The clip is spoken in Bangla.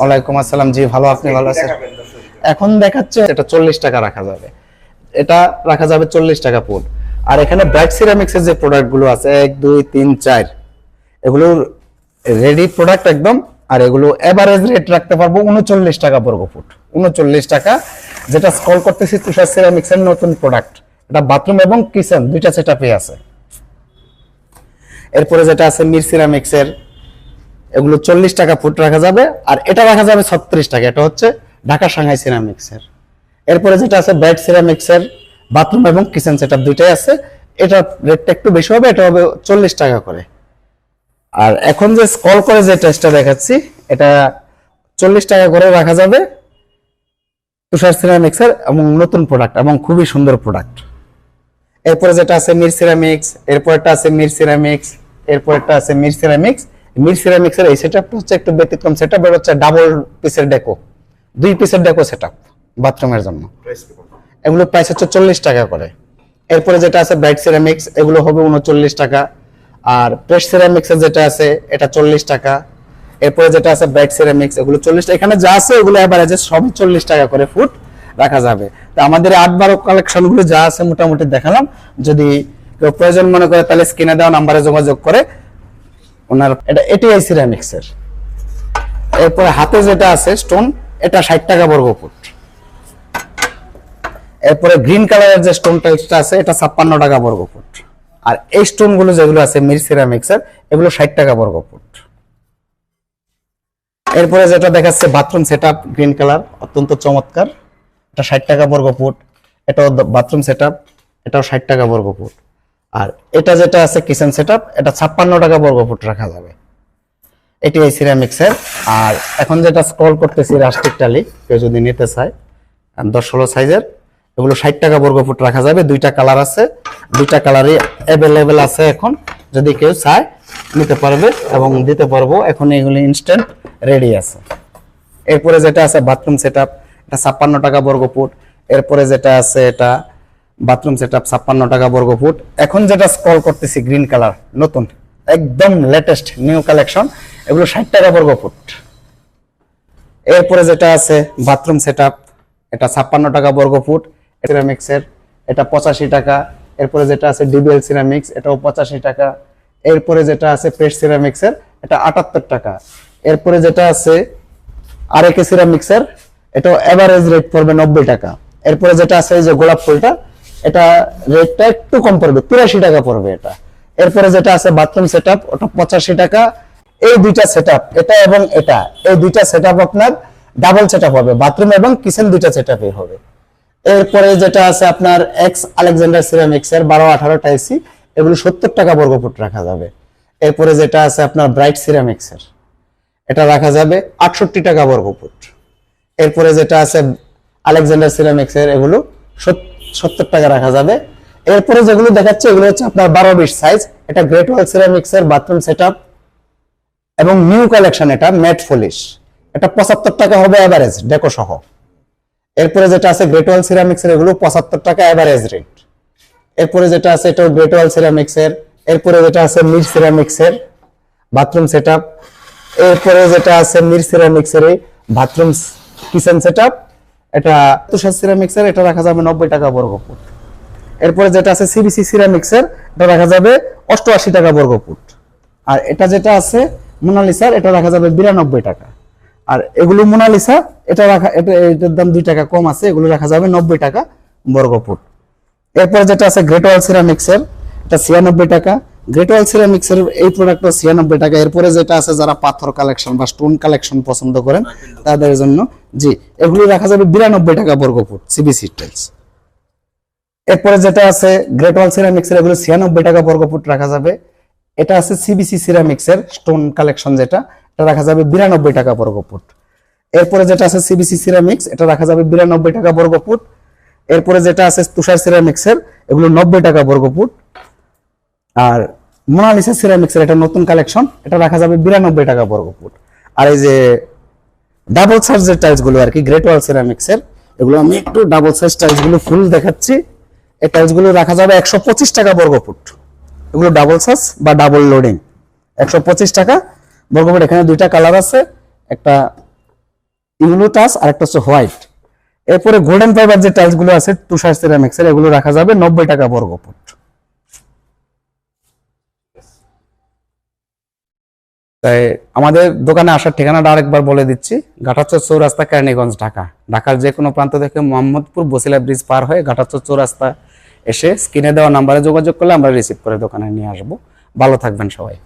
ওয়ালাইকুম আসসালাম। জি ভালো আপনি ভালো আছেন? এখন দেখাচ্ছে এটা চল্লিশ টাকা রাখা যাবে। এটা রাখা যাবে চল্লিশ টাকা ফুট আর এখানে ব্রাইট সিরামিক্সের যে প্রোডাক্টগুলো আছে এক দুই তিন চার এগুলোর রেডি প্রোডাক্ট একদম আর এগুলো এভারেজ রেট রাখতে পারব উনচল্লিশ টাকা বর্গ ফুট। উনচল্লিশ টাকা যেটা স্কল করতেছি তুষার সিরামিক্সের নতুন প্রোডাক্ট এটা বাথরুম এবং কিচেন দুইটা সেটআপে আছে। এরপরে যেটা আছে মির সিরামিক্সের এগুলো চল্লিশ টাকা ফুট রাখা যাবে, আর এটা রাখা যাবে ছত্রিশ টাকা। এটা হচ্ছে ঢাকা সাংহাই সিরামিক্সের এরপরে যেটা আছে ব্রাইট সিরামিক্সের বাথরুম এবং কিচেন সেট আপ দুইটাই আছে। এটা রেটটা একটু বেশি হবে, এটা হবে চল্লিশ টাকা করে। আর এখন যে স্কল করে যে টেস্টটা দেখাচ্ছি, এটা চল্লিশ টাকা করে রাখা যাবে তুষার সিরামিক্সের এবং নতুন প্রোডাক্ট এবং খুবই সুন্দর প্রোডাক্ট এরপরে যেটা আছে মির সিরামিক্স এরপরটা আছে মির সিরামিক্স এরপরটা আছে মির সিরামিক্স মির সিরামিক্স এর এই সেটআপটা হচ্ছে একটু ব্যতিক্রম সেটআপ এটা হচ্ছে ডাবল পিসের ডেকো দুই পিসের ডেকো সেটআপ বাথরুমের জন্য। এগুলো প্রাইস হচ্ছে চল্লিশ টাকা করে। এরপরে যেটা আছে ব্রাইট সিরামিক্স এগুলো হবে উনচল্লিশ টাকা। আর প্রেস সিরামিক্স যেটা আছে এটা চল্লিশ টাকা। এরপরে যেটা আছে ব্রাইট সিরামিক্স এগুলো চল্লিশ এখানে যা আছে এগুলো অ্যাভারেজে সবই চল্লিশ টাকা করে ফুট রাখা যাবে। তো আমাদের আট বারো কালেকশনগুলো যা আছে মোটামুটি দেখালাম। যদি কেউ প্রয়োজন মনে করে তাহলে স্ক্রিনে দেওয়া নাম্বারে যোগাযোগ করে। ওনার এটা এটিআই সিরামিক্স এর এরপরে হাতে যেটা আছে স্টোন এটা ষাট টাকা বর্গ ফুট। এরপরে গ্রিন কালারের যে স্টোন টাইলসটা আছে, এটা ছাপ্পান্ন টাকা বর্গ ফুট। আর এই স্টোনগুলো যেগুলো আছে, মির সিরামিক্স এর এগুলো ষাট টাকা বর্গ ফুট। এরপরে যেটা দেখাচ্ছে বাথরুম সেটআপ গ্রিন কালার অত্যন্ত চমৎকার। এটা ষাট টাকা বর্গ ফুট। এটাও বাথরুম সেটআপ এটাও ষাট টাকা বর্গ ফুট। আর এটা যেটা আছে কিচেন সেটআপ এটা ছাপ্পান্ন টাকা বর্গ ফুট রাখা যাবে। এটি এই সিরামিক্সের আর এখন যেটা স্ক্রল করতেছি রাস্টিক টালি, কেউ যদি নিতে চায় দশ ষোলো সাইজের এগুলো ষাট টাকা বর্গ ফুট রাখা যাবে। দুইটা কালার আছে। দুইটা কালারই অ্যাভেলেবেল আছে এখন। যদি কেউ চায়, নিতে পারবে এবং দিতে পারব। এখন এগুলো ইনস্ট্যান্ট রেডি আছে। এরপরে যেটা আছে বাথরুম সেটআপ এটা ছাপ্পান্ন টাকা বর্গ ফুট। এরপরে যেটা আছে এটা বাথরুম সেটআপ ছাপ্পান্ন টাকা বর্গ ফুট। এখন যেটা স্ক্রল করতেছি গ্রিন কালার নতুন, একদম লেটেস্ট নিউ কালেকশন এগুলো ষাট টাকা বর্গ ফুট। এরপরে যেটা আছে বাথরুম সেট এটা ছাপ্পান্ন টাকা বর্গ ফুট সিরামিক্সের এটা পঁচাশি টাকা। এরপরে যেটা আছে ডিবিএল সিরামিক্স এটাও পঁচাশি টাকা। এরপরে যেটা আছে প্রেস সিরামিক্সের এটা আটাত্তর টাকা। এরপরে যেটা আছে আরেকে সিরামিক্সের এটাও এভারেজ রেট পড়বে নব্বই টাকা। এরপরে যেটা আছে এই যে গোলাপ ফুলটা এটা রেটটা একটু কম পড়বে, তিরাশি টাকা পড়বে এটা। এরপরে যেটা আছে বাথরুম সেটআপ ওটা পঁচাশি টাকা। এই দুইটা সেটআপ এটা এবং এটা, এই দুইটা সেটআপ আপনার ডাবল সেটআপ হবে বাথরুম এবং কিচেন দুইটা সেটআপই হবে। এরপরে যেটা আছে আপনার এক্স আলেকজান্ডার সিরামিক্স এর বারো আঠারো টাইসি এগুলো সত্তর টাকা বর্গ ফুট রাখা যাবে। এরপরে যেটা আছে আপনার ব্রাইট সিরামিক্স এর, এটা রাখা যাবে আটষট্টি টাকা বর্গ ফুট। এরপরে যেটা আছে আলেকজান্ডার সিরামিক্স এর, এগুলো টাকা রাখা যাবে। এরপরে যেগুলো দেখাচ্ছে, এগুলো হচ্ছে আপনার বারো বিশ সাইজ এটা গ্রেট ওয়াল সিরামিক্স এর বাথরুম সেটআপ এবং নিউ কালেকশন এটা ম্যাট ফলিশ এটা পঁচাত্তর টাকা হবে এভারেজ ডেকো সহ। এরপরে যেটা আছে গ্রেট ওয়াল সিরামিক্স এর, এগুলো পঁচাত্তর টাকা এভারেজ রেট এরপরে যেটা আছে এটা গ্রেট ওয়াল সিরামিক্স এর। এরপরে যেটা আছে মির সিরামিক্স এর বাথরুম সেটআপ এরপরে যেটা আছে মির সিরামিক্স এর বাথরুম কিচেন সেটআপ এটা তুষার সিরামিক্স এর এটা রাখা যাবে নব্বই টাকা বর্গ ফুট এরপরে যেটা আছে সিবিসি সিরামিক্স এর এটা রাখা যাবে অষ্টআশি টাকা বর্গ ফুট আর এটা যেটা আছে মোনালিসার, এটা রাখা যাবে বিরানব্বই টাকা। আর এগুলো মোনালিসা, এটা রাখা, এটা, এটার দাম দুই টাকা কম আছে, এগুলো রাখা যাবে নব্বই টাকা বর্গ ফুট এরপরে যেটা আছে গ্রেট ওয়াল সিরামিক্স এটা ছিয়ানব্বই টাকা। গ্রেট ওয়াল সিরামিক্স এর এই প্রোডাক্টটা ছিয়ানব্বই টাকা। এরপরে যেটা আছে, যারা পাথর কালেকশন বা স্টোন কালেকশন পছন্দ করেন, তাদের জন্য, জি, এগুলি রাখা যাবে বিরানব্বই টাকা বর্গ ফুট সিবিসি টাইলস এরপরে যেটা আছে গ্রেট ওয়াল সিরামিক্স এর এগুলো ছিয়ানব্বই টাকা বর্গ ফুট রাখা যাবে। এটা আছে সিবিসি সিরামিক্সের স্টোন কালেকশন যেটা, এটা রাখা যাবে বিরানব্বই টাকা বর্গ ফুট। এরপরে যেটা আছে সিবিসি সিরামিক্স এটা রাখা যাবে বিরানব্বই টাকা বর্গ ফুট। এরপরে যেটা আছে তুষার সিরামিক্সের এগুলো নব্বই টাকা বর্গ ফুট। আর মোনালিসা সিরামিক্স এর এটা নতুন কালেকশন, এটা রাখা যাবে বিরানব্বই টাকা বর্গ ফুট। আর এই যে ডাবল সাইজের টাইলসগুলো আর কি গ্রেট ওয়াল সিরামিক্স এর এগুলো আমি একটু ডাবল সাইজ টাইলসগুলো ফুল দেখাচ্ছি। এই টাইলসগুলো রাখা যাবে একশো পঁচিশ টাকা বর্গ ফুট। এগুলো ডাবল সাইজ বা ডাবল লোডিং একশো পঁচিশ টাকা বর্গ ফুট। এখানে দুইটা কালার আছে, একটা ইউলো টাচ আর একটা হচ্ছে হোয়াইট। এরপরে গোল্ডেন ফাইবার যে টাইলসগুলো আছে তুষার সিরামিক্সের এগুলো রাখা যাবে নব্বই টাকা বর্গ ফুট। তাই আমাদের দোকানে আসার ঠিকানাটা আরেকবার বলে দিচ্ছি। ঘাটাচর চৌরাস্তা কেরানীগঞ্জ, ঢাকা। ঢাকার যে কোনো প্রান্ত থেকে মোহাম্মদপুর বসিলা ব্রিজ পার হয়ে ঘাটাচর চৌরাস্তা এসে স্ক্রিনে দেওয়া নাম্বারে যোগাযোগ করলে আমরা রিসিভ করে দোকানে নিয়ে আসব। ভালো থাকবেন সবাই।